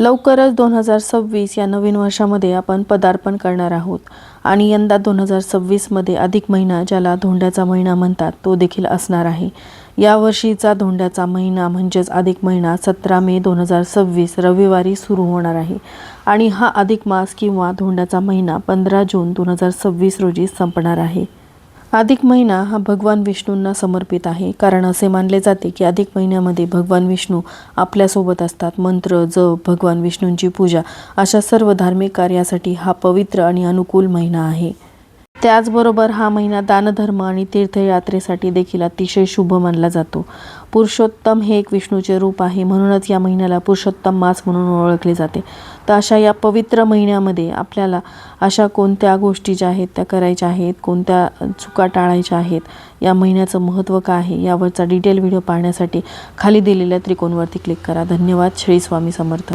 लवकरच दोन हजार सव्वीस या नवीन वर्षामध्ये आपण पदार्पण करणार आहोत. आणि यंदा दोन हजार सव्वीसमध्ये अधिक महिना ज्याला धोंड्याचा महिना म्हणतात तो देखील असणार आहे. यावर्षीचा धोंड्याचा महिना म्हणजेच अधिक महिना सतरा मे दोन हजार सव्वीस रविवारी सुरू होणार आहे. आणि हा अधिक मास किंवा धोंड्याचा महिना पंधरा जून दोन हजार सव्वीस रोजी संपणार आहे. अधिक महिना हा भगवान विष्णूंना समर्पित आहे. कारण असे मानले जाते की अधिक महिन्यामध्ये भगवान विष्णू आपल्यासोबत असतात. मंत्र जप भगवान विष्णूंची पूजा अशा सर्व धार्मिक कार्यासाठी हा पवित्र आणि अनुकूल महिना आहे. त्याचबरोबर हा महिना दानधर्म आणि तीर्थयात्रेसाठी देखील अतिशय शुभ मानला जातो. पुरुषोत्तम हे एक विष्णूचे रूप आहे. म्हणूनच या महिन्याला पुरुषोत्तम मास म्हणून ओळखले जाते. तर अशा या पवित्र महिन्यामध्ये आपल्याला अशा कोणत्या गोष्टी ज्या आहेत त्या करायच्या आहेत कोणत्या चुका टाळायच्या आहेत या महिन्याचं महत्त्व काय आहे यावरचा डिटेल व्हिडिओ पाहण्यासाठी खाली दिलेल्या त्रिकोणवरती क्लिक करा. धन्यवाद. श्री स्वामी समर्थ.